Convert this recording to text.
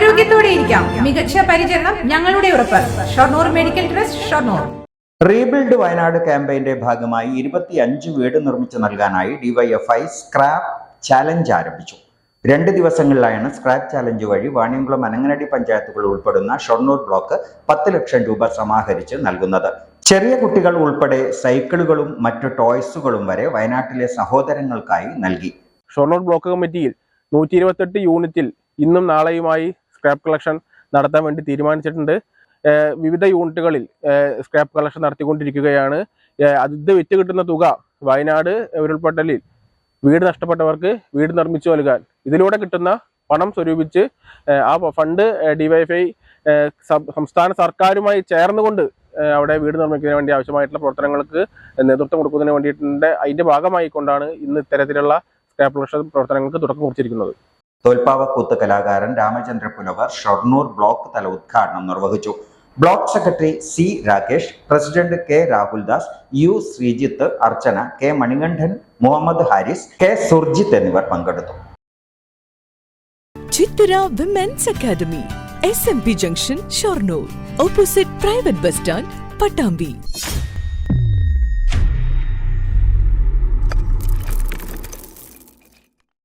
ആരോഗ്യത്തോടെ ഇരിക്കാം മികച്ച പരിചരണം ഞങ്ങളുടെ ഉറപ്പ്. Shoranur medical trust Shoranur. Rebuild Wayanad ക്യാമ്പയിന്റെ ഭാഗമായി ഇരുപത്തി അഞ്ച് വീട് നിർമ്മിച്ചു നൽകാനായി ഡിവൈഎഫ്ഐ സ്ക്രാപ്പ് ചാലഞ്ച് ആരംഭിച്ചു. രണ്ട് ദിവസങ്ങളിലായാണ് സ്ക്രാപ്പ് ചാലഞ്ച് വഴി വാണിയംകുളം അനങ്ങനടി പഞ്ചായത്തുകൾ ഉൾപ്പെടുന്ന ഷൊർണൂർ ബ്ലോക്ക് പത്ത് ലക്ഷം രൂപ സമാഹരിച്ച് നൽകുന്നത്. ചെറിയ കുട്ടികൾ ഉൾപ്പെടെ സൈക്കിളുകളും മറ്റു ടോയ്സുകളും വരെ വയനാട്ടിലെ സഹോദരങ്ങൾക്കായി നൽകി. ഷൊർണൂർ ബ്ലോക്ക് കമ്മിറ്റിയിൽ നൂറ്റി ഇരുപത്തെട്ട് യൂണിറ്റിൽ ഇന്നും നാളെയുമായി സ്ക്രാപ്പ് കളക്ഷൻ നടത്താൻ വേണ്ടി തീരുമാനിച്ചിട്ടുണ്ട്. വിവിധ യൂണിറ്റുകളിൽ സ്ക്രാപ്പ് കളക്ഷൻ നടത്തിക്കൊണ്ടിരിക്കുകയാണ്. അത് വിറ്റ് കിട്ടുന്ന തുക വയനാട് ഉരുൾപൊട്ടലിൽ വീട് നഷ്ടപ്പെട്ടവർക്ക് വീട് നിർമ്മിച്ചു നൽകാൻ ഇതിലൂടെ കിട്ടുന്ന പണം സ്വരൂപിച്ച് ആ ഫണ്ട് ഡിവൈഎഫ്ഐ സംസ്ഥാന സർക്കാരുമായി ചേർന്നുകൊണ്ട് അവിടെ വീട് നിർമ്മിക്കുന്നതിന് വേണ്ടി ആവശ്യമായിട്ടുള്ള പ്രവർത്തനങ്ങൾക്ക് നേതൃത്വം കൊടുക്കുന്നതിന് വേണ്ടിയിട്ടുണ്ട്. അതിന്റെ ഭാഗമായിക്കൊണ്ടാണ് ഇന്ന് ഇത്തരത്തിലുള്ള സ്ക്രാപ്പ് കളക്ഷൻ പ്രവർത്തനങ്ങൾക്ക് തുടക്കം കുറിച്ചിരിക്കുന്നത്. തോൽപ്പാവക്കൂത്ത് കലാകാരൻ രാമചന്ദ്ര പുലവർ ഷൊർണൂർ ബ്ലോക്ക് തല ഉദ്ഘാടനം നിർവഹിച്ചു. Block secretary C Rakesh president K Rahuldas U Sreejith Archana K Manikandan Muhammad Haris K Surjith എന്നിവർ പങ്കെടുത്തു. Chithara women's academy S M P junction Shoranur opposite private bus stand Pattambi